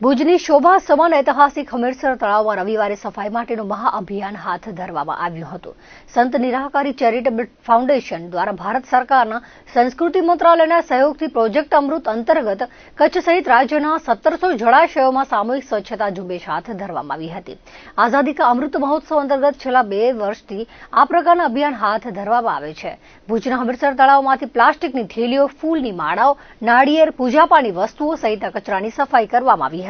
ભુજની શોભા સમાન ઐતિહાસિક હમીરસર તળાવમાં રવિવારે સફાઈ માટેનું મહાઅભિયાન હાથ ધરવામાં આવ્યું હતું. સંત નિરાકારી ચેરિટેબલ ફાઉન્ડેશન દ્વારા ભારત સરકારના સંસ્કૃતિ મંત્રાલયના સહયોગથી પ્રોજેક્ટ અમૃત અંતર્ગત કચ્છ સહિત રાજ્યના સત્તરસો જળાશયોમાં સામૂહિક સ્વચ્છતા ઝુંબેશ હાથ ધરવામાં આવી હતી. આઝાદી કા અમૃત મહોત્સવ અંતર્ગત છેલ્લા બે વર્ષથી આ પ્રકારના અભિયાન હાથ ધરવામાં આવે છે. ભુજના હમીરસર તળાવમાંથી પ્લાસ્ટિકની થેલીઓ, ફૂલની માળાઓ, નાળિયેર, પૂજાપાની વસ્તુઓ સહિત કચરાની સફાઈ કરવામાં આવી હતી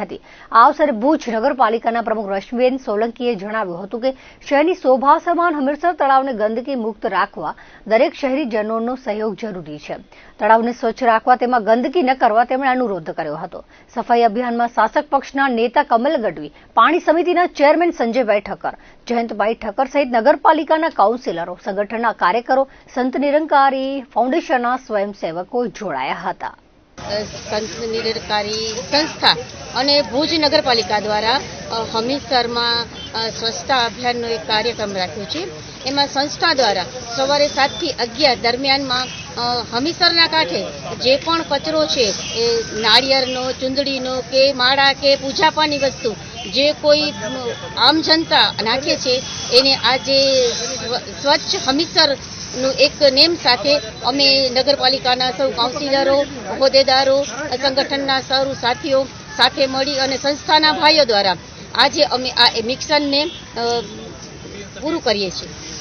આ અવસરે ભુજ નગરપાલિકાના પ્રમુખ રશ્મિબેન સોલંકીએ જણાવ્યું હતું કે શહેરની શોભા સમાન હમીરસર તળાવને ગંદકી મુક્ત રાખવા દરેક શહેરીજનોનો સહયોગ જરૂરી છે. તળાવને સ્વચ્છ રાખવા તેમાં ગંદકી ન કરવા તેમણે અનુરોધ કર્યો હતો. સફાઈ અભિયાનમાં શાસક પક્ષના નેતા કમલ ગઢવી, પાણી સમિતિના ચેરમેન સંજયભાઈ ઠક્કર જયંતભાઈ ઠક્કર સહિત નગરપાલિકાના કાઉન્સિલરો, સંગઠનના કાર્યકરો, સંત નિરંકારી ફાઉન્ડેશનના સ્વયંસેવકો જોડાયા હતા. સંત નિરંકારી સંસ્થા અને ભુજ નગરપાલિકા દ્વારા હમીસરમાં સ્વચ્છતા અભિયાનનો એક કાર્યક્રમ રાખ્યો છે. એમાં સંસ્થા દ્વારા સવારે સાતથી અગિયાર દરમિયાનમાં હમીસરના કાંઠે જે પણ કચરો છે, એ નાળિયેરનો, ચૂંદડીનો કે માળા કે પૂજાપાની વસ્તુ, જે કોઈ આમ જનતા નાખે છે, એને આજે સ્વચ્છ હમીસરનું એક નેમ સાથે અમે નગરપાલિકાના સૌ કાઉન્સિલરો, હોદ્દેદારો, સંગઠનના સૌ સાથીઓ સાથે મળી અને સંસ્થાના ભાઈઓ દ્વારા આજે અમે આ મિક્સરને અ, પૂરું કરીએ છીએ.